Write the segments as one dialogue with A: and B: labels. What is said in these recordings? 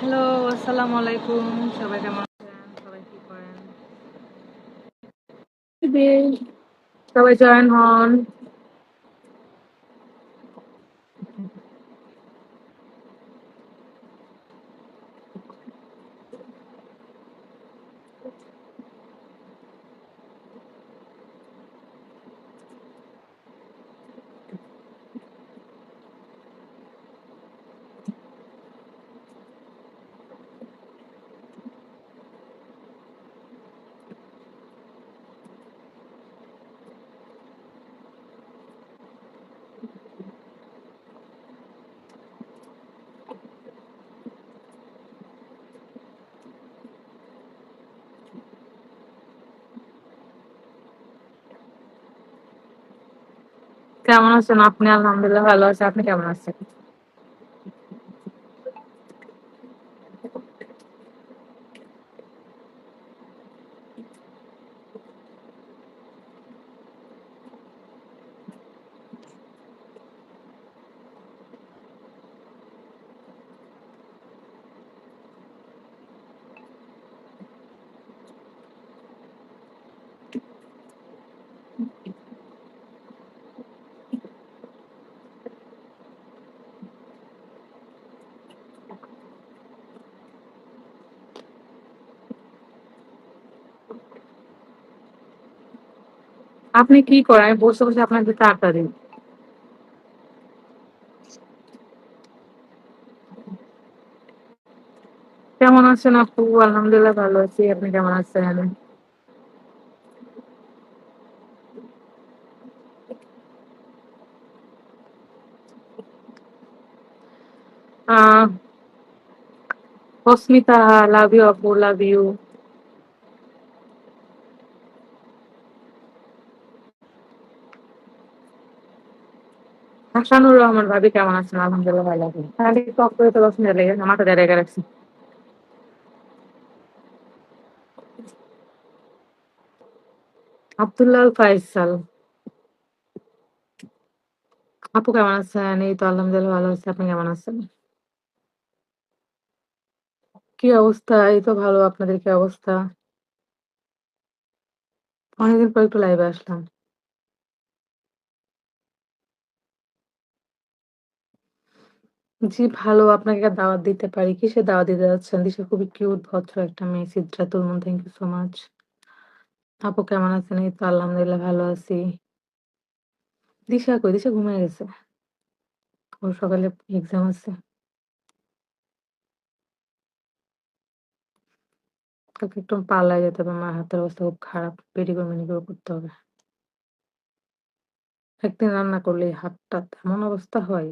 A: Hello আসসালামু আলাইকুম। সবাই কেমন আছেন? সবাই কি করেন? সবাই জয়েন হন। কেমন আছেন? আপনি আলহামদুলিল্লাহ ভালো আছে। আপনি কেমন আছেন? আপনি কি করেন? আমি বসে বসে আপনাকে টাকা দিই কেমন আছেন আপু? আলহামদুলিল্লাহ ভালো আছি। আপনি কেমন আছেন? আহ, অস্মিতা লাভ ইউ আপু লাভ ইউ হাসানুর রহমান ভাবি কেমন আছেন? আলহামদুলিল্লাহ ভালো আছি। তাহলে টক করে তো মিনিট লেগে মাথা ফাইসাল। আপু কেমন আছেন? এই তো আলহামদুলিল্লাহ ভালো আছি, আপনি কেমন আছেন? কি অবস্থা? এই তো ভালো, আপনাদের কি অবস্থা? অনেকদিন পর একটু লাইভে আসলাম। জি, ভালো। আপনাকে দাওয়াত দিতে পারি কিসে দাওয়াত দিতে যাচ্ছেন। দিশা খুবই কিউট ভদ্র একটা মেয়ে সিদ্ধাতুল মন থ্যাংক ইউ সো মাচ আপু, কেমন আছেন? এই তো আলহামদুলিল্লাহ ভালো আছি। দিশা কই? দিশা ঘুমিয়ে গেছে। ওর সকালে এক্সাম আছে। তাকে একটু পার্লারে যেতে হবে। আমার হাতের অবস্থা খুব খারাপ। পেডিকিউর ম্যানিকিউর করতে হবে। একদিন রান্না করলে হাতটা এমন অবস্থা হয়।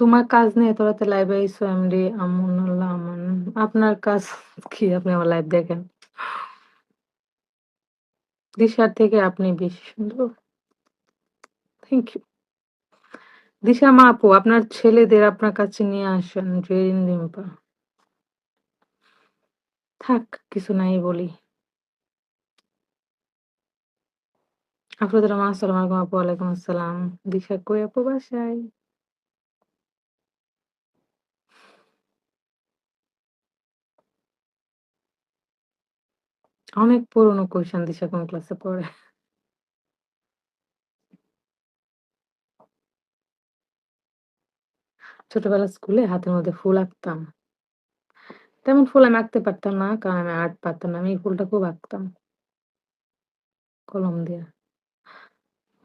A: তোমার কাজ নেই তোরা তো লাইভে আইসো এমডি আমনুল্লাহ আমান। আপনার কাজ কি? আপনি আমার লাইভ দেখেন। দিশার থেকে আপনি বেশি সুন্দর। থ্যাংক ইউ দিশা, মা, আপু, আপনার ছেলেদের আপনার কাছে নিয়ে আসেন জেরিন রিম্পা। থাক, কিছু নাই বলি। আফরুদুর রহমান আসসালামু আলাইকুম, আপু, ওয়ালাইকুম আসসালাম। দিশা কই, আপু, বাসায়? অনেক পুরনো কোয়েশ্চেন দিশা কোন ক্লাসে পড়ে। ছোটবেলা স্কুলে হাতের মধ্যে ফুল আঁকতাম। তেমন ফুল আমি আঁকতে পারতাম না, কারণ আমি আর্ট পারতাম না, আমি এই ফুলটা খুব আঁকতাম। কলম দিয়ে।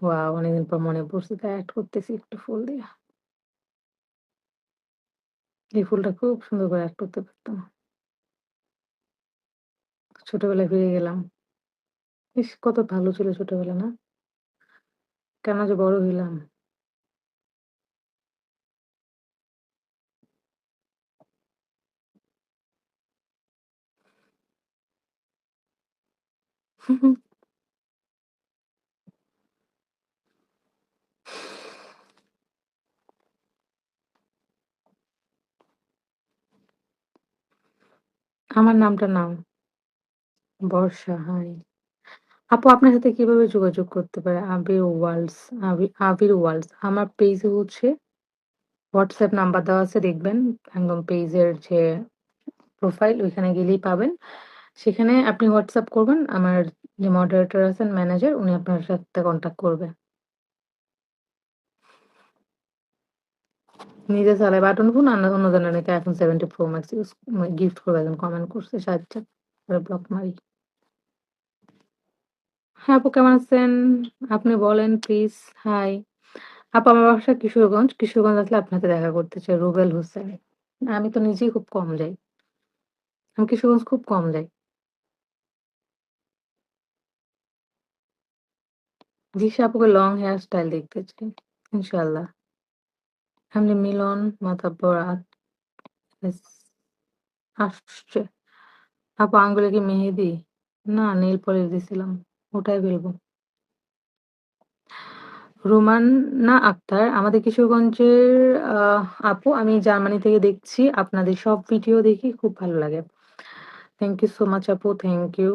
A: ওয়াও, অনেকদিন পর মনে পড়ছে, তাই অ্যাড করতেছি একটু ফুল দিয়ে। এই ফুলটা খুব সুন্দর করে অ্যাড করতে পারতাম। ছোটবেলায় ফিরে গেলাম। ইস, কত ভালো ছিল ছোটবেলা, না? কেন যে বড় হইলাম। আমার নামটা নাও। বর্ষা, হাই। আপু আপনার সাথে কীভাবে যোগাযোগ করতে পারে? আবির আবি আবির ওয়ালস। আমার পেইজে হচ্ছে WhatsApp নাম্বার দেওয়া আছে দেখবেন। একদম পেইজের যে প্রোফাইল ওইখানে গেলেই পাবেন। সেখানে আপনি WhatsApp করবেন। আমার যে মডারেটর আছেন ম্যানেজার উনি আপনার সাথে কনট্যাক্ট করবে। নিজে চালায় বাটন ফোন আর অন্যজনের নাকি iPhone 17 Pro Max মানে গিফট করবে একজন কমেন্ট করছে। পরে হ্যাঁ, আপু কেমন আছেন? আপনি বলেন প্লিজ। হাই। আপু আমার বাসা কিশোরগঞ্জ। কিশোরগঞ্জ আসলে আপনার সাথে দেখা করতে চাই। রুবেল হোসেন। আমি তো নিজেই খুব কম যাই। আমি কিশোরগঞ্জ খুব কম যাই। দিশা আপুকে লং হেয়ার স্টাইল দেখতে চাই। ইনশাআল্লাহ। এমনি মিলন মাতাব্বর আসছে। আপু আঙ্গুলে কি মেহেদি? না নেইল পলিশ দিছিলাম। ওটাই ফেলব। রুমান্না আক্তার আমাদের কিশোরগঞ্জের আপু আমি জার্মানি থেকে দেখছি। আপনাদের সব ভিডিও দেখি খুব ভালো লাগে। থ্যাংক ইউ সো মাচ আপু, থ্যাংক ইউ।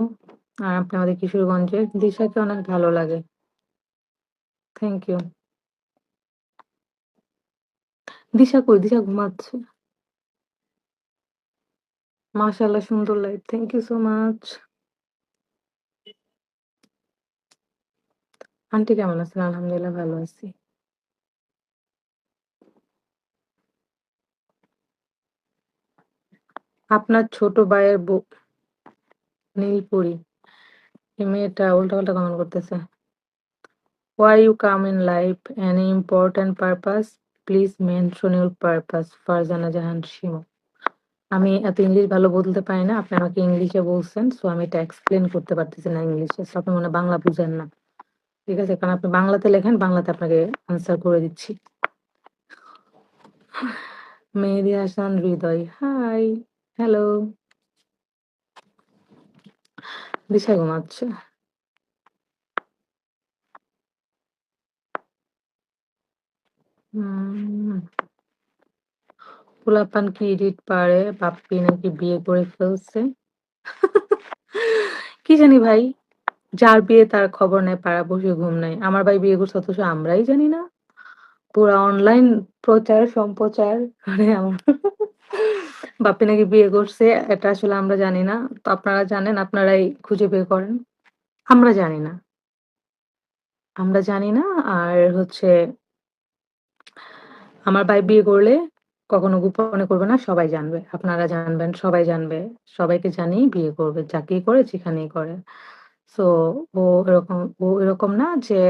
A: আর আপনি আমাদের কিশোরগঞ্জের। দিশাকে অনেক ভালো লাগে। Thank you. দিশা কই? দিশা ঘুমাচ্ছে। মাশাআল্লাহ, সুন্দর light. Thank you so much. Aunty কেমন আছেন? আলহামদুলিল্লাহ ভালো আছি। আপনার ছোট ভাইয়ের বউ, নীলপুরি এই মেয়েটা উল্টাপাল্টা কমেন্ট করতেছে। Why you come in live? Any important purpose? Please mention your purpose. Farzana জাহান শিমু। আমি এত ইংলিশ ভালো বলতে পারি না। আপনি আমাকে ইংলিশে বলছেন। সো আমি এটা এক্সপ্লেন করতে পারতেছি না ইংলিশে। সো আপনি মনে বাংলা বুঝেন না। ঠিক আছে? কারণ আপনি বাংলাতে লেখেন, বাংলাতে আপনাকে আনসার করে দিচ্ছি। মেহেদি হাসান হৃদয়। Hi, hello. দিশা ঘুমাচ্ছে। হুম। পোলাপান কি এডিট পারে? বাপ্পি নাকি বিয়ে করে ফেলছে? কি জানি ভাই? যার বিয়ে তার খবর নাই, পাড়া বসে ঘুম নাই। আমার ভাই বিয়ে করছে অথচ আমরাই জানি না? পুরা অনলাইন প্রচার সম্প্রচার করে আমার বাপ্পি নাকি বিয়ে করছে। এটা আসলে আমরা জানি না। তো আপনারা জানেন, আপনারাই খুঁজে বের করেন। আমরা জানি না। আমরা জানি না। আর হচ্ছে আমার ভাই বিয়ে করলে কখনো গোপনে করবে না, সবাই জানবে। আপনারা জানবেন, সবাই জানবে। সবাইকে জানিয়েই বিয়ে করবে। যাকেই করে, যেখানেই করে। সো ও এরকম ও এরকম না যে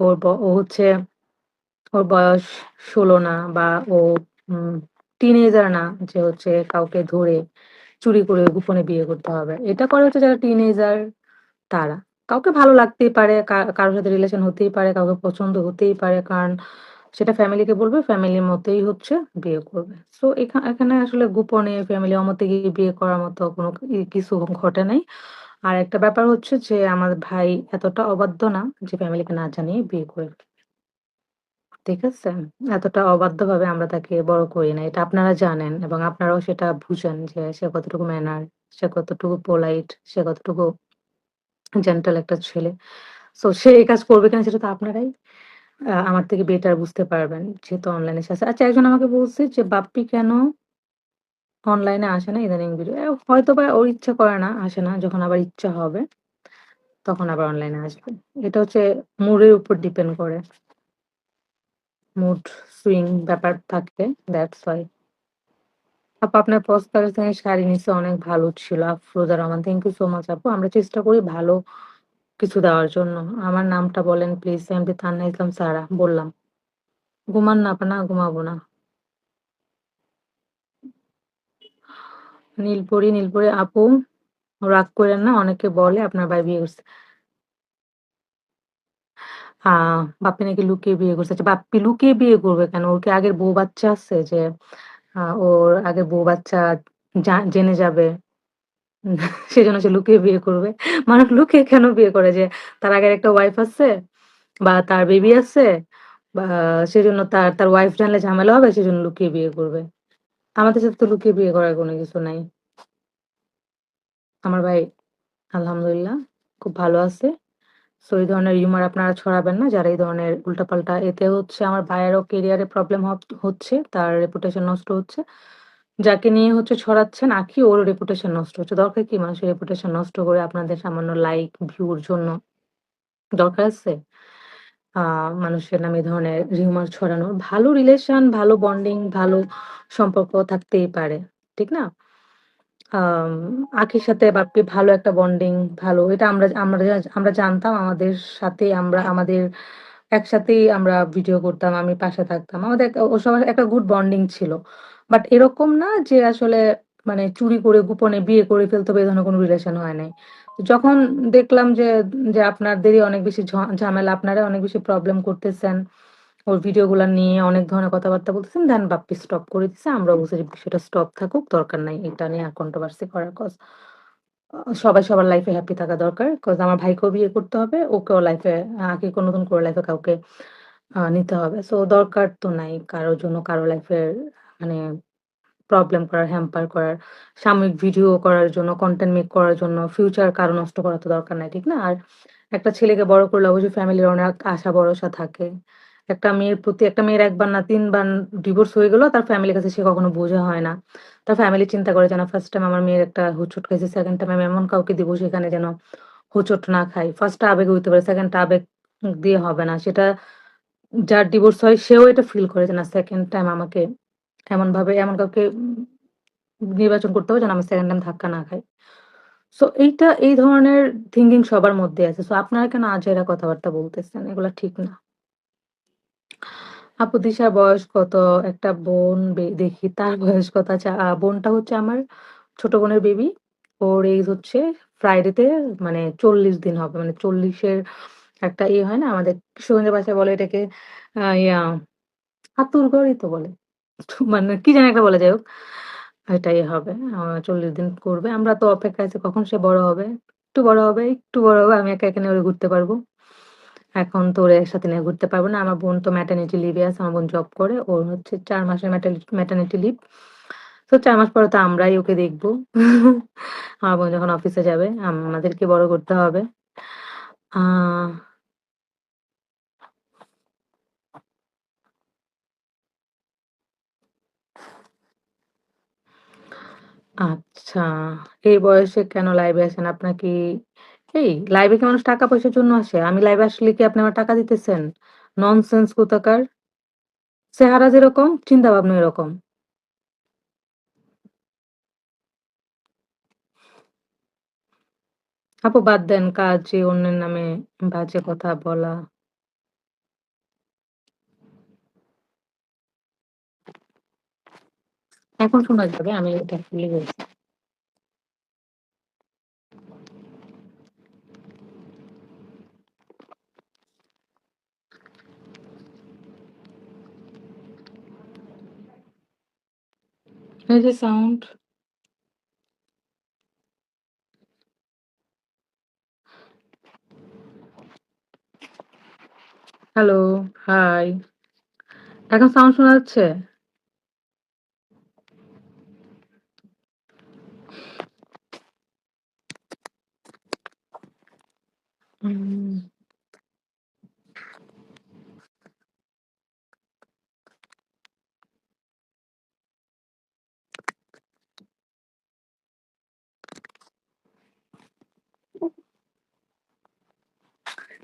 A: ওর ও হচ্ছে ওর বয়স ১৬ না বা ও টিনেজার না যে হচ্ছে কাউকে ধরে চুরি করে গোপনে বিয়ে করতে হবে। এটা করে হচ্ছে যারা টিনেজার তারা। কাউকে ভালো লাগতেই পারে, কারোর সাথে রিলেশন হতেই পারে, কাউকে পছন্দ হতেই পারে। কারণ সেটা ফ্যামিলিকে বলবে, ফ্যামিলির মতেই হচ্ছে বিয়ে করবে। সো এখানে আসলে গোপনে ফ্যামিলি অমতে গিয়ে বিয়ে করার মতো কোনো কিছু ঘটে নাই। আর একটা ব্যাপার হচ্ছে যে আমার ভাই এতটা অবাধ্য না যে ফ্যামিলিকে না জানিয়ে বিয়ে করে ঠিক আছে? এতটা অবাধ্যভাবে আমরা তাকে বড় করি না এটা আপনারা জানেন এবং আপনারাও সেটা বুঝেন যে সে কতটুকু ম্যানার, সে কতটুকু পোলাইট, সে কতটুকু জেন্টাল একটা ছেলে। সো সে এই কাজ করবে কিনা সেটা তো আপনারাই আমার থেকে বেটার বুঝতে পারবেন। যেহেতু অনলাইনে সে আছে। আচ্ছা একজন আমাকে বলছে যে বাপ্পি কেন অনলাইনে আসে না ইদানিং ভিডিও। এ হয়তোবা ওর ইচ্ছা করে না, আসে না। যখন আবার ইচ্ছা হবে তখন আবার অনলাইনে আসবে। এটা হচ্ছে মুডের উপর ডিপেন্ড করে। মুড সুইং ব্যাপার থাকে। That's why. আপু আপনার কালেকশনের শাড়ি নিছি অনেক ভালো ছিল। Afroza Rahman. Thank you so much আপু। আমরা চেষ্টা করি ভালো কিছু দেওয়ার জন্য। আমার নামটা বলেন প্লিজ। এমডি তান্না ইসলাম সারা। বললাম। ঘুমান না আপা, না ঘুমাবো না। নীলপরী, নীলপরী আপু রাগ করেন না। অনেকে বলে আপনার ভাই বিয়ে করছে। আ বাপ্পি নাকি লুকিয়ে বিয়ে করছে। আচ্ছা বাপ্পি লুকিয়ে বিয়ে করবে কেন? ওর কি আগের বউ বাচ্চা আছে যে ওর আগের বউ বাচ্চা জেনে যাবে? সেজন্য সে লুকিয়ে বিয়ে করবে। মানুষ লুকিয়ে কেন বিয়ে করে? যে তার আগের একটা ওয়াইফ আছে বা তার বেবি আছে বা সেজন্য তার, তার ওয়াইফ জানলে ঝামেলা হবে সেজন্য লুকিয়ে বিয়ে করবে। আমাদের সাথে তো লুকিয়ে বিয়ে করার কোনো কিছু নাই। আমার ভাই আলহামদুলিল্লাহ খুব ভালো আছে। সো এই ধরনের রিউমার আপনারা ছড়াবেন না। যারা এই ধরনের উল্টাপাল্টা এতে হচ্ছে আমার ভাইয়েরও কেরিয়ারে প্রবলেম হচ্ছে। তার রেপুটেশন নষ্ট হচ্ছে। যাকে নিয়ে হচ্ছে ছড়াচ্ছেন আঁখি ওর রেপুটেশন নষ্ট হচ্ছে। দরকার কি মানুষের রেপুটেশন নষ্ট করে আপনাদের সামান্য লাইক, ভিউর জন্য দরকার আছে? মানুষের নামে ধরনের রিউমার ছড়ানোর। ভালো রিলেশন, ভালো বন্ডিং, ভালো সম্পর্ক থাকতেই পারে। ঠিক না? আখির সাথে বাপ্পির ভালো একটা বন্ডিং ভালো। এটা আমরা আমরা আমরা জানতাম আমাদের সাথে আমরা আমাদের একসাথেই আমরা ভিডিও করতাম। আমি পাশে থাকতাম। আমাদের সঙ্গে একটা গুড বন্ডিং ছিল। বাট এরকম না যে আসলে মানে চুরি করে গোপনে বিয়ে করে ফেলতে হবে এ ধরনের কোনো রিলেশন হয় নাই। যখন দেখলাম যে, যে আপনাদেরই অনেক বেশি ঝামেলা, আপনারাই অনেক বেশি প্রবলেম করতেছেন। ওর ভিডিও গুলা নিয়ে অনেক ধরনের কথাবার্তা বলতেছেন, দেন বাপ্পি স্টপ করে দিছে। আমরাও বলছি যে বিষয়টা স্টপ থাকুক, দরকার নাই এটা নিয়ে আর কন্ট্রোভার্সি করার কজ সবাই সবার লাইফে হ্যাপি থাকা দরকার। কজ আমার ভাইকেও বিয়ে করতে হবে। ওকেও লাইফে আগে কোনো নতুন করে লাইফে কাউকে নিতে হবে। সো দরকার তো নাই কারোর জন্য কারও লাইফের মানে প্রবলেম করার, হ্যাম্পার করার, সাময়িক ভিডিও করার জন্য, কনটেন্ট মেক করার জন্য, ফিউচার কারও নষ্ট করা তো দরকার নাই। ঠিক না? আর একটা ছেলেকে বড় করলে অবশ্যই ফ্যামিলির অনেক আশা ভরসা থাকে। একটা মেয়ের প্রতি একটা মেয়ের একবার না তিনবার ডিভোর্স হয়ে গেলেও তার ফ্যামিলির কাছে সে কখনো বোঝা হয় না। তার ফ্যামিলি চিন্তা করে যেন ফার্স্ট টাইম আমার মেয়ের একটা হোঁচট খাইছে, সেকেন্ড টাইম আমি এমন কাউকে দিব সেখানে যেন হোঁচট না খায়। ফার্স্ট টা আবেগে হইতে পারে, সেকেন্ড টা আবেগ দিয়ে হবে না। সেটা যার ডিভোর্স হয় সেও এটা ফিল করে যে না সেকেন্ড টাইম আমাকে এমনভাবে, এমন কাউকে নির্বাচন করতে হবে যেন আমি সেকেন্ড টাইম ধাক্কা না খাই। সো এইটা, এই ধরনের থিঙ্কিং সবার মধ্যে আছে। সো আপনারা কেন আজাইরা কথাবার্তা বলতেছেন? এগুলা ঠিক না। আপু, দিশার বয়স কত? একটা বোন দেখি, তার বয়স কত? আচ্ছা বোনটা হচ্ছে আমার ছোট বোনের বেবি। ওর এইজ হচ্ছে ফ্রাইডেতে মানে ৪০ দিন হবে। মানে চল্লিশের একটা ইয়ে হয় না? আমাদের কিশোরগঞ্জের ভাষায় বলে এটাকে ইয়া আতুরঘরই তো বলে। মানে কি জানি একটা বলে যাই হোক। এটাই হবে। ৪০ দিন করবে। আমরা তো অপেক্ষায় আছি কখন সে বড় হবে। একটু বড় হবে, একটু বড় হবে আমি একা, এখানে ওরে ঘুরতে পারব। এখন তো ওরে একসাথে নিয়ে ঘুরতে পারব না। আমার বোন তো ম্যাটার্নিটি লিভে আছে। আমার বোন জব করে। ওর হচ্ছে চার মাসের ম্যাটার্নিটি লিভ। তো চার মাস পরে তো আমরাই ওকে দেখব আমার বোন যখন অফিসে যাবে আমাদেরকে বড় করতে হবে। আ আচ্ছা, এই বয়সে কেন লাইভে আসেন? আপনার কি এই লাইভে কি মানুষ টাকা পয়সার জন্য আসে? আমি লাইভে আসলে কি আপনি আমার টাকা দিতেছেন? ননসেন্স কোথাকার। চেহারা যেরকম চিন্তা ভাবনা এরকম। আপু বাদ দেন কাজে অন্যের নামে বাজে কথা বলা। এখন শোনা যাবে আমি এটা। এই যে সাউন্ড। Hello, hi. এখন সাউন্ড শোনা যাচ্ছে?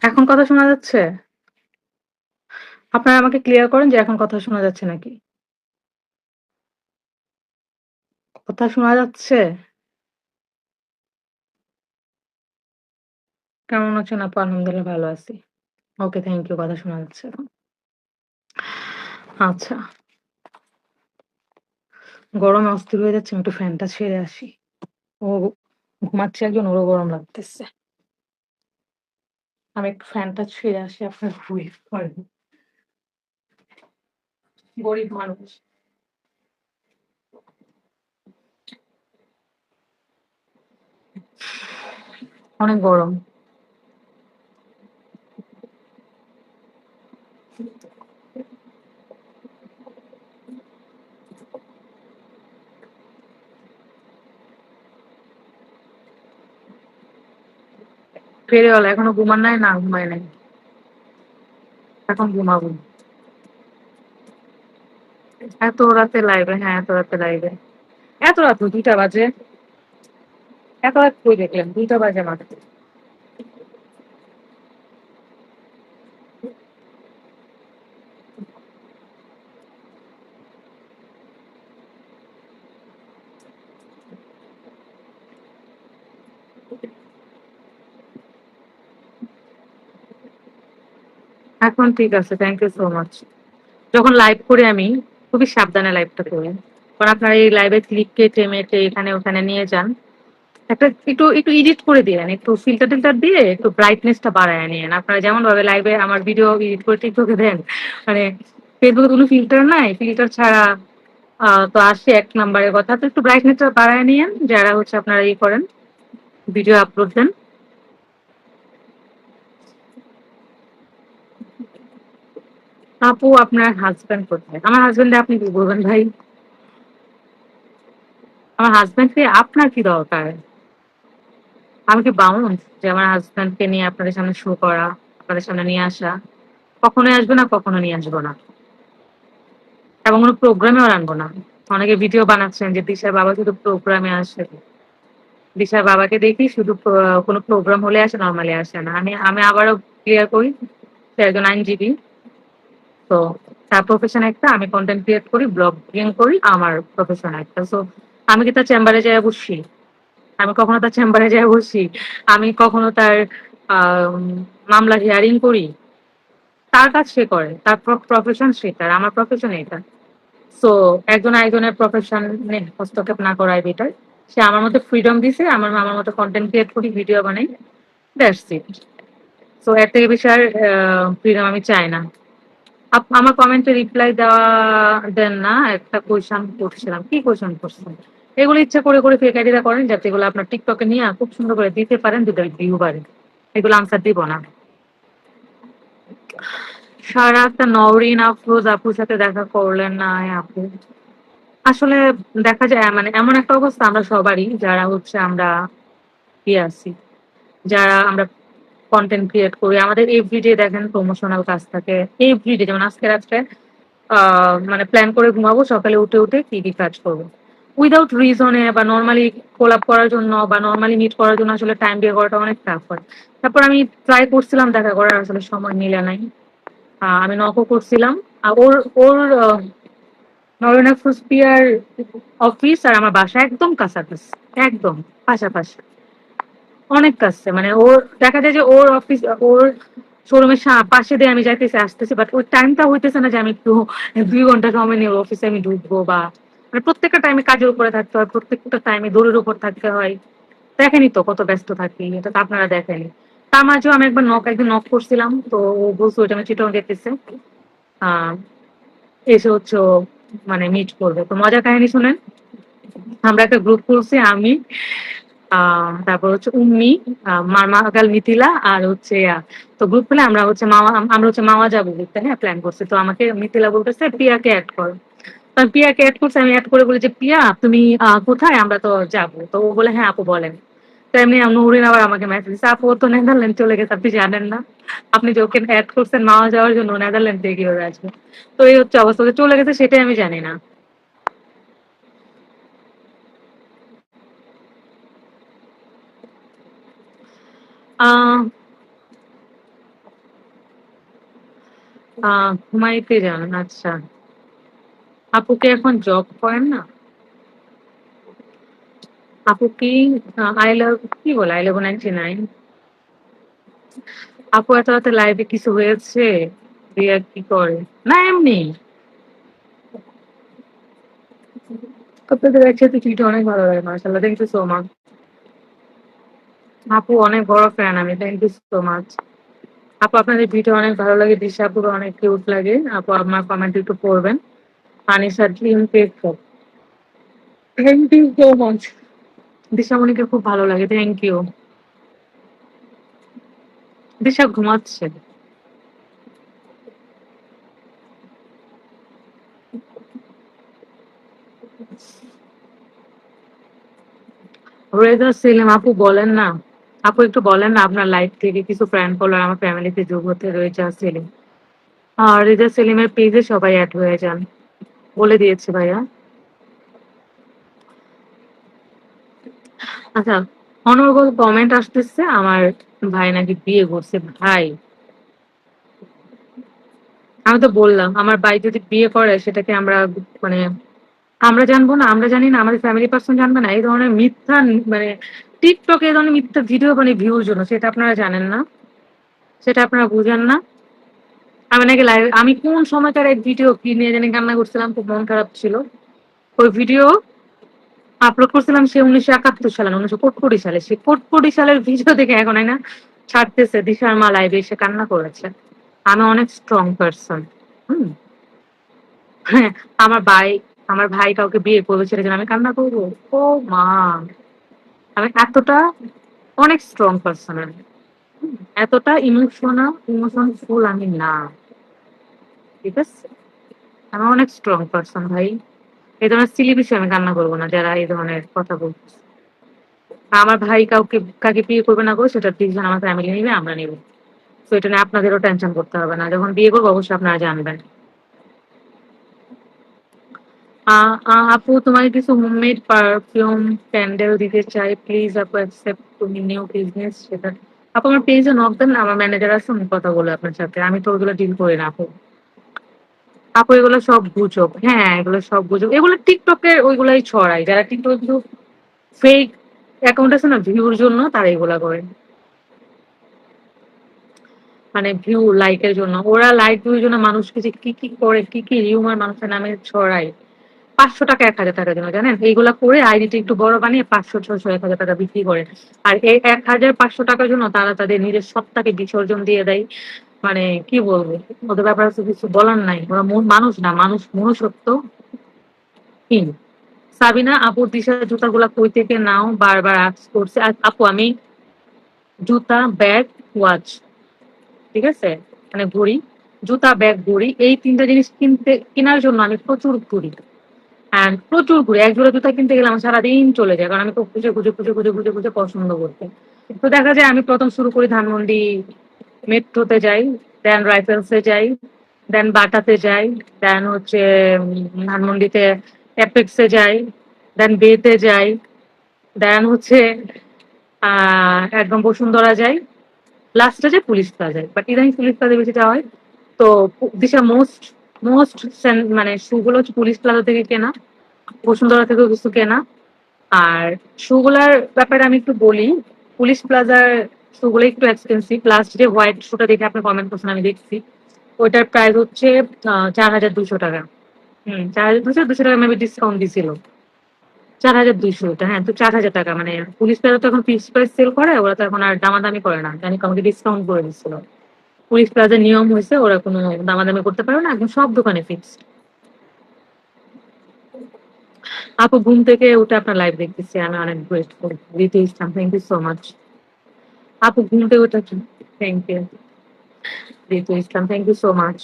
A: এখন কথা শোনা যাচ্ছে? আপনারা আমাকে ক্লিয়ার করেন যে এখন কথা শোনা যাচ্ছে নাকি? কথা শোনা যাচ্ছে? কেমন আছেন আপু? আলহামদুলিল্লাহ ভালো আছি। Okay, thank you. কথা শোনা যাচ্ছে। আচ্ছা। গরমে অস্থির হয়ে যাচ্ছে একটু ফ্যানটা ছেড়ে আসি। ও ঘুমাচ্ছে একজন, ওরও গরম লাগতেছে। আমি একটু ফ্যানটা ছেড়ে আসি, আপনার করেন। গরিব মানুষ। অনেক গরম। ফেরিওয়ালা এখনও ঘুমান নাই? না, ঘুমায় নাই। এখন ঘুমাবো। এত রাতে লাইভে হ্যাঁ এত রাতে লাইভে এত রাত দুইটা বাজে। এত রাত কই দেখলেন? দুইটা বাজে মাত্র। এখন ঠিক আছে থ্যাংক ইউ সো মাচ যখন লাইভ করি আমি, খুবই সাবধানে লাইভটা করি। কারণ আপনার এই লাইভে ক্লিক কেটে মেটে এখানে ওখানে নিয়ে যান। একটা একটু একটু এডিট করে দিলেন একটু ফিল্টার টিল্টার দিয়ে একটু ব্রাইটনেসটা বাড়ায় নিয়েন। আপনারা যেমন ভাবে লাইভে আমার ভিডিও এডিট করে টিকটকে দেন মানে ফেসবুকে কোনো ফিল্টার নাই ফিল্টার ছাড়া তো আসে এক নম্বরের কথা। তো একটু ব্রাইটনেসটা বাড়ায় নিয়েন, যারা হচ্ছে আপনারা ই করেন ভিডিও আপলোড দেন। আপু, আপনার হাজব্যান্ড কোথায়? আমার হাজবেন্ডে আপনি কি বলবেন ভাই? আমার হাজবেন্ডকে আপনার কি দরকার? আমি কি বাউন্স যে আমার হাজবেন্ডকে নিয়ে আপনাদের সামনে শো করা, আপনাদের সামনে নিয়ে আসা? কখনোই আসব না কখনো নিয়ে আসব না। এবং কোনো প্রোগ্রামেও আনব না। অনেকে ভিডিও বানাচ্ছেন যে দিশার বাবা শুধু প্রোগ্রামে আসে। দিশার বাবাকে দেখি শুধু কোনো প্রোগ্রাম হলে আসে নর্মালি আসে না। আমি আমি আবারও ক্লিয়ার করি, সে একজন আইনজীবী। তো তার প্রফেশন একটা, আমি কন্টেন্ট ক্রিয়েট করি ব্লগ ব্লগিং করি, আমার প্রফেশন একটা। সো আমি কি তার চেম্বারে যাই বসি? আমি কখনো তার চেম্বারে যাই বসি? আমি কখনো তার মামলা হিয়ারিং করি? তার কাজ সে করে, তার প্রফেশন সে, তার আমার প্রফেশন এটা সো একজন একজনের প্রফেশন হস্তক্ষেপ না করাই বেটার সে আমার মধ্যে ফ্রিডম দিছে, আমার আমার মতো কন্টেন্ট ক্রিয়েট করি ভিডিও বানাই দ্যাটস ইট সো এর থেকে বেশি আর ফ্রিডম আমি চাই না। আমার কমেন্টে রিপ্লাই দেওয়া দেন না, একটা কোয়েশন করছিলাম। কি কোয়েশন করছেন এগুলো ইচ্ছা করে করে ফেক আইডিটা করেন, যাতে এগুলো আপনার টিকটকে নিয়ে খুব সুন্দর করে দিতে পারেন দুটো ভিউ এগুলো আনসার দিব না। সারা একটা নওরিন, আফরোজ, আপুর সাথে দেখা করলেন না আপু। আসলে দেখা যায় মানে এমন একটা অবস্থা আমরা সবারই, যারা হচ্ছে আমরা কি আছি, যারা আমরা কন্টেন্ট ক্রিয়েট করি। আমাদের এভরিডে দেখেন প্রমোশনাল কাজ থাকে। এভরিডে যেমন আজকে রাত্রে মানে প্ল্যান করে ঘুমাবো, সকালে উঠে উঠে কি কি কাজ করব। উইদাউট রিজনে বা নর্মালি কোলাপ করার জন্য বা নর্মালি মিট করার জন্য আসলে টাইম বের করাটা অনেক টাফ হয়। তারপর আমি ট্রাই করছিলাম, দেখা করার আসলে সময় মিলে নাই। আমি নকও করছিলাম। আর ওর ওর নরেনা ফুসপিয়ার অফিস আর আমার বাসা একদম কাছাকাছি, একদম, পাশাপাশি। অনেক কাছে মানে ওর, দেখা যায় যে ওর অফিস ওর শোরুমের পাশে দিয়ে আমি যাইতেছি, আসতেছি বাট ওই টাইমটা হইতেছে না যে আমি একটু দুই ঘণ্টা সময় নিয়ে অফিসে আমি ঢুকবো বা মানে প্রত্যেকটা টাইমে কাজের উপরে থাকতে হয়, প্রত্যেকটা টাইমে দৌড়ের উপর থাকতে হয়। দেখেনি তো কত ব্যস্ত থাকি, এটা তো আপনারা দেখেনি। তার মাঝেও আমি একবার নক একদিন নক করছিলাম, তো ও বলছে ওইটা আমি চিটং দেখতেছে আহ, এসে হচ্ছে মানে মিট করবে। তো মজার কাহিনী শুনেন, আমরা একটা গ্রুপ করছি, আমি তারপর হচ্ছে উম্মি আহ, মামা গাল মিথিলা আর হচ্ছে তো গ্রুপ খুলে আমরা হচ্ছে মামা আমরা হচ্ছে মামা যাব ঘুরতে হ্যাঁ প্ল্যান করছি। তো আমাকে মিথিলা বলতেছে পিয়াকে অ্যাড কর। আমি পিয়াকে অ্যাড করছি আমি অ্যাড করে বলি যে পিয়া তুমি কোথায়? আমরা তো যাব। তো ও বলে হ্যাঁ আপু বলেন। তো এমনি নুরিন আবার আমাকে মেসেজ দিচ্ছে আপু ও তো নেদারল্যান্ড চলে গেছে আপনি জানেন না। আপনি যে ওকে অ্যাড করছেন মামা যাওয়ার জন্য নেদারল্যান্ড থেকে আসবে? তো এই হচ্ছে অবস্থা। চলে গেছে সেটাই আমি জানি না। ঘুমাইতে যান আচ্ছা। আপু কি এখন জব করেন না? আপু কি আই লাভ কি বলে? আই লাভ নাইনটি নাইন আপু এত রাতে লাইভে কিছু হয়েছে? রিয়া কি করে? না, এমনি। আপনাদের একসাথে ভিডিও অনেক ভালো লাগে মার্শাল্লাহ থ্যাংক ইউ সো মাচ আপু অনেক বড় ফ্যান আমি থ্যাংক ইউ সো মাচ আপু, আপনাদের ভিডিও অনেক ভালো লাগে, দিশা আপুর অনেক কিউট লাগে। আপু আমার কমেন্ট একটু পড়বেন। Anisa dream cake thank you so much দিশামণিকে খুব ভালো লাগে থ্যাংক ইউ দিশা ঘুমাচ্ছে। রেজা সেলিম আপু বলেন না। আপু একটু বলেন না আপনার লাইফ থেকে কিছু ফ্রেন্ড ফলোয়ার আমার ফ্যামিলিতে যোগ হতে রয়েছে আর সেলিম। আ রেজা সেলিমের পেজে সবাই অ্যাড হয়ে যান। বলে দিয়েছে ভাইয়া। আচ্ছা, অনর্গল কমেন্ট আসতেছে আমার ভাই নাকি বিয়ে করছে। ভাই আমি তো বললাম আমার ভাই যদি বিয়ে করে সেটাকে আমরা মানে আমরা জানব না, আমরা জানি না, আমাদের ফ্যামিলি পার্সন জানবে না। এই ধরনের মিথ্যা মানে টিকটকে এই ধরনের মিথ্যা ভিডিও মানে ভিউর জন্য সেটা আপনারা জানেন না? সেটা আপনারা বুঝেন না? আমি নাকি লাইভ আমি কোন সময়কার এক ভিডিও কি নিয়ে জানি কান্না করছিলাম, খুব মন খারাপ ছিল। ওই ভিডিও আপলোড করছিলাম সে ১৯৭১ সালে না ১৯৪৪ সালে। সে ৪৪ সালের ভিডিও দেখে এখন না ছাড়তেছে দিশার মা লাইভে এসে কান্না করেছে। আমি অনেক স্ট্রং পারসন। হুম? হ্যাঁ, আমার ভাই আমার ভাই কাউকে বিয়ে করবে সেটার জন্য আমি কান্না করব? ও মা! আমি এতটা অনেক স্ট্রং পারসন আমি। এতটা ইমোশনাল ইমোশনফুল আমি না। ঠিক আছে? আমি অনেক স্ট্রং পারসন ভাই। এই ধরনের সিলি বিষয়ে আমি কান্না করব না যারা এই ধরনের কথা বলতেছে। আমার ভাই কাউকে কাকে বিয়ে করবে না করবে সেটার ডিসিশন আমার ফ্যামিলি নিবে, আমরা নিব। তো এটা নিয়ে আপনাদেরও টেনশন করতে হবে না। যখন বিয়ে করব অবশ্যই আপনারা জানবেন। আপু তোমাকে কিছু হোমমেড পারফিউম ক্যান্ডেল দিতে চাই। প্লিজ আপু অ্যাকসেপ্ট তুমি নিউ বিজনেস সেটা আপু আমার পেজে নক দেন। আমার ম্যানেজার আছে উনি কথা বলবে আপনার সাথে। আমি তো ওগুলো ডিল করি না আপু। আপু এগুলো সব গুজব। হ্যাঁ, এগুলো সব গুজব। এগুলো এর ওইগুলাই ছড়ায়। যারা এ ফেক অ্যাকাউন্ট আছে না ভিউর জন্য তারা এগুলা করে। মানে ভিউ, লাইকের জন্য। ওরা লাইক ভিউ এর জন্য মানুষকে যে কি, কি করে, কি, কি রিউমার মানুষের নামে ছড়ায়। ৳৫০০ ৳১,০০০ র জন্য জানেন? এইগুলা করে আইডিটা একটু বড় বানিয়ে ৳৫০০, ৳৬০০, ৳১,০০০ বিক্রি করে। আর এই এক হাজার পাঁচশো টাকার জন্য তারা তাদের নিজের সত্তাকে বিসর্জন দিয়ে দেয়। মানে কি বলব? ওদের ব্যাপারে কিছু বলার নাই। ওরা মন মানুষ না, মানুষ মনুষ্যত্ব হীন। সাবিনা আপুর দিশার জুতাগুলা কই থেকে নাও? বারবার আস্ক করছে। আ আপু আমি জুতা, ব্যাগ, ওয়াচ ঠিক আছে? মানে ঘড়ি, জুতা, ব্যাগ, ঘড়ি এই তিনটা জিনিস কিনতে কেনার জন্য আমি প্রচুর ঘুরি। অ্যান্ড প্রচুর ঘুরি। এক জোড়া জুতা কিনতে গেলে আমার সারাদিন চলে যায়। কারণ আমি খুব খুঁজে, খুঁজে, খুঁজে, খুঁজে, খুঁজে, খুঁজে পছন্দ করতে। তো দেখা যায় আমি প্রথম শুরু করি ধানমন্ডি মেট্রোতে যাই, দেন রাইফেলসে যাই, দেন বাটাতে যাই, দেন হচ্ছে ধানমন্ডিতে অ্যাপেক্সে যাই, দেন বেতে যাই, দেন হচ্ছে একদম বসুন্ধরা যাই। লাস্টে যাই পুলিশ প্লাজায়। বাট ইদানিং পুলিশ প্লাজায় বেশি যাওয়া হয়। তো পু দিশা মোস্ট মোস্ট মানে শু গুলো হচ্ছে পুলিশ প্লাজা থেকে কেনা। বসুন্ধরা থেকেও কিছু কেনা। আর শু গুলার ব্যাপারে আমি একটু বলি। পুলিশ প্লাজার শু গুলো একটু এক্সপেনসিভ। লাস্ট যে হোয়াইট শুটা দেখে আপনি কমেন্ট করছেন আমি দেখছি। ওইটার প্রাইস হচ্ছে চার হাজার দুশো টাকা হুম, ৳৪,২০০ ৳২০০ মেবি ডিসকাউন্ট দিছিল। ৪,২০০ ওটা হ্যাঁ, তো ৳৪,০০০ মানে পুলিশ প্লাজা তো এখন ফিক্সড প্রাইস সেল করে। ওরা তো এখন আর দামাদামি করে না। জানি আমাকে ডিসকাউন্ট করে দিছিল। পুলিশ প্লাজার নিয়ম হইছে ওরা কোনো দামাদামি করতে পারবে না। একদম সব দোকানে ফিক্সড। আপু ঘুম থেকে উঠে আপনার লাইভ দেখতেছি। আমি অনেক grateful. Ritu Islam, thank you so much. আপু ঘুম থেকে উঠে thank you. Ritu Islam, thank you so much.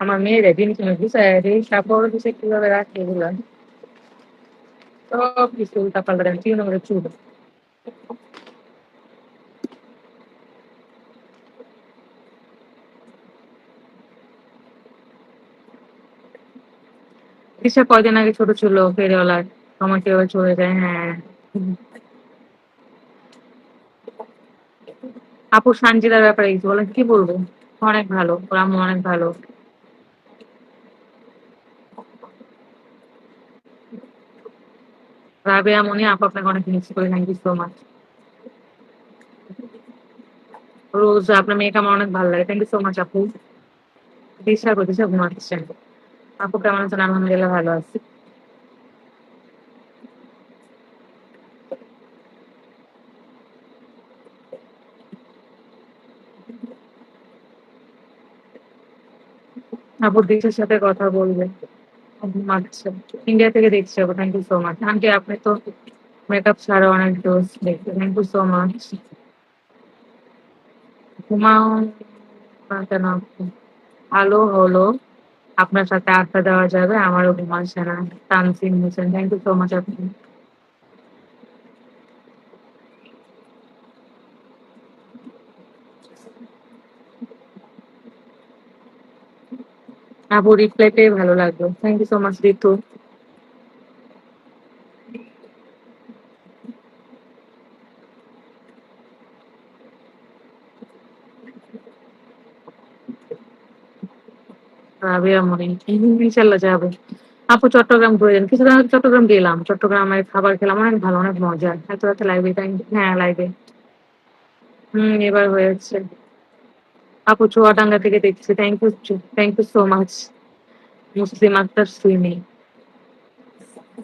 A: আমার মেয়েরা দিন কিনে গুছায় দেই, কাপড় গুছায় কীভাবে রাখে এগুলা। সব কিছু উল্টাপাল্টা দেন ৩ নম্বরের চুল। দিশা কয়দিন আগে ছোট ছিল ফেরিওয়ালা সময় কীভাবে চলে যায় হ্যাঁ। আপু সানজিদার ব্যাপারে কিছু বলেন। কি বলব? অনেক ভালো। আম্মু অনেক ভালো। রাবেয়া মনি আপু, আপনাকে অনেক মিস করি। Thank you so much. রোজ আপনার মেয়েকে আমার অনেক ভালো লাগে। থ্যাংক ইউ সো মাচ আপু। দিশা কই? দিশা ঘুমাচ্ছে। আপু, কেমন আছেন? আলহামদুলিল্লাহ, ভালো আছি। আপু, দিশার সাথে কথা বলবে। ও ঘুমাচ্ছে। ইন্ডিয়া থেকে দেখছি আপু। Thank you so much. Aunty আপনি তো মেকআপ ছাড়া অনেক জোস দেখতে। Thank you so much. ঘুমাও না কেন আপু? ভালো হলো আপনার সাথে আড্ডা দেওয়া যাবে। আমারও ঘুম আসছে না। Tanzim Hossain, thank you so much আপু। আপু রিপ্লাই পেয়ে ভালো লাগল। Thank you so much Ritu. Monir, ইনশাল্লাহ যাব। আপু চট্টগ্রাম ঘুরে যান। কিছুদিন আগে চট্টগ্রাম গেলাম। চট্টগ্রামের খাবার খেলাম। অনেক ভালো, অনেক মজা। এত রাতে লাইভে হ্যাঁ, লাইভে। হম এবার হয়েছে। আপু চুয়াডাঙ্গা থেকে দেখছি। Thank you thank you so much. Muslim Akter Suimi.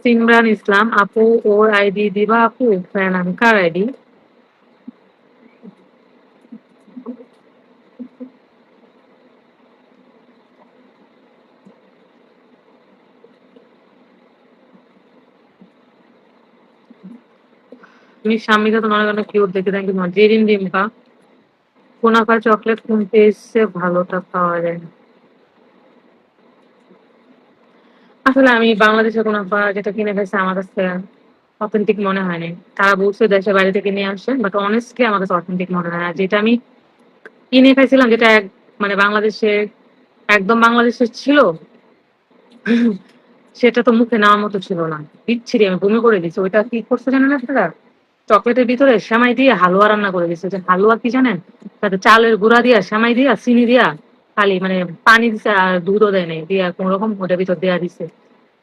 A: Simran Islam আপু ওর আইডি দিবা আপু? কার আইডি? মিস শাম্মিকা তো অনেক, কিউট দেখতে। Thank you. জেরিন রিম্পা। কুনাফা চকলেট কোন পেজে ভালোটা পাওয়া যায়? না আসলে আমি বাংলাদেশের কুনাফা যেটা কিনে খাইছি আমার কাছে অথেন্টিক মনে হয়নি। তারা বলছে দেশের বাইরে থেকে নিয়ে আসছেন। বাট honestly আমার কাছে অথেন্টিক মনে হয় না। যেটা আমি কিনে খাইছিলাম যেটা এক মানে বাংলাদেশে, একদম বাংলাদেশের ছিল, সেটা তো মুখে নেওয়ার মতো ছিল না। বিচ্ছিরি, আমি বমি করে দিছি। ওইটা কি করছে জানেন আপনারা? চকলেটের ভিতরে সেমাই দিয়ে হালুয়া রান্না করে দিছে। যে হালুয়া কি জানেন? তাতে চালের গুঁড়া দিয়া, সেমাই দিয়া, চিনি দিয়া খালি মানে পানি দিছে আর দুধও দেয় নাই। দিয়া কোন রকম ওটার ভিতর দেয়া দিছে।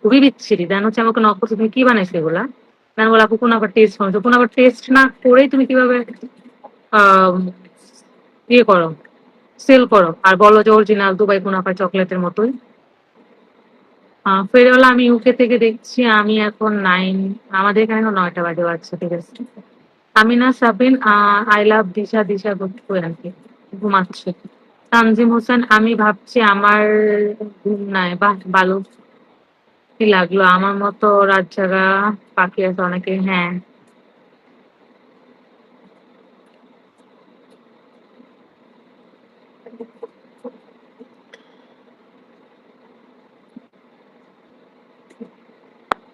A: খুবই বিচ্ছিরি। দেন হচ্ছে আমাকে নক করছে, "তুমি কি বানাইছো এগুলা?" আমি বললাম, "আপু কুনাফার টেস্ট বানাইছো।" আবার টেস্ট না করেই তুমি কীভাবে আম ইয়ে করো, সেল করো। আর বলো যে অরিজিনাল দুবাই কুনাফা চকলেটের মতোই। আ হলো আমি ইউকে থেকে দেখছি। আমি এখন নাইন আমাদের এখানে এখন নয়টা বাজে। আচ্ছা ঠিক আছে। আমি না সাবিন আই লাভ দিশা, দিশা গপ্পু আর কি ঘুমাচ্ছে। তানজিম হোসেন আমি ভাবছি আমার ঘুম নাই। বা ভালো। কি লাগল? আমার মতো রাত জাগা পাখি আছে অনেকে হ্যাঁ।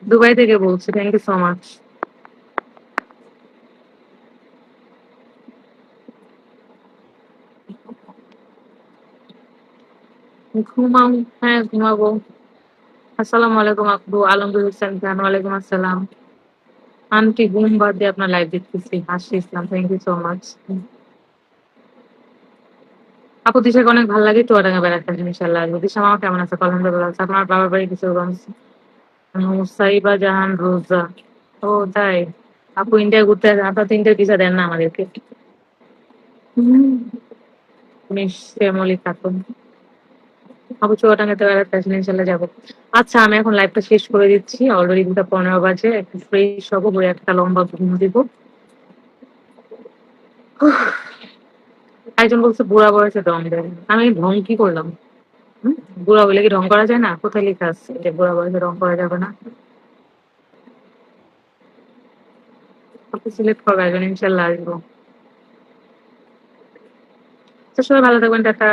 A: দুবাই থেকে বলছি। Thank you so much. হ্যাঁ, ঘুমাবো। আসসালামু আলাইকুম হোসেন খান, ওয়ালাইকুম আসসালাম। আন্টি ঘুম বাদ দিয়ে আপনার লাইভ দেখতেছি। Hasi Islam, thank you so much. আপু দিশাকে অনেক ভালো লাগে। চুয়াডাঙ্গা বেড়াতে আসবেন ইনশাআল্লাহ দিশা মামা কেমন আছে? আছে। আপনার বাবার বাড়ি কিশোরগঞ্জ। মুসাইবা জাহান রোজা। ও তাই? আপু ইন্ডিয়া ঘুরতে আসেন। আপনারা তো ইন্ডিয়ার ভিসা দেন না আমাদেরকে। মিস শ্যামলী খাতুন। আপু চুয়াডাঙ্গাতে বেড়াতে আসলে ইনশাআল্লাহ যাব। আচ্ছা আমি এখন লাইভটা শেষ করে দিচ্ছি। অলরেডি ২টা ১৫ বাজে। একটু ফ্রেশ হব, হয়ে একটা লম্বা ঘুম দিব। একজন বলছে বুড়া বয়সে ঢং দেয়। আমি ঢং কি করলাম? বুড়া বলে কি রং করা যায় না? কোথায় লেখা আছে যে বুড়া বয়সে রং করা যাবে না? সিলেক্ট করব একজন, ইনশাল্লাহ আসব। সবাই ভালো থাকবেন। টাটা।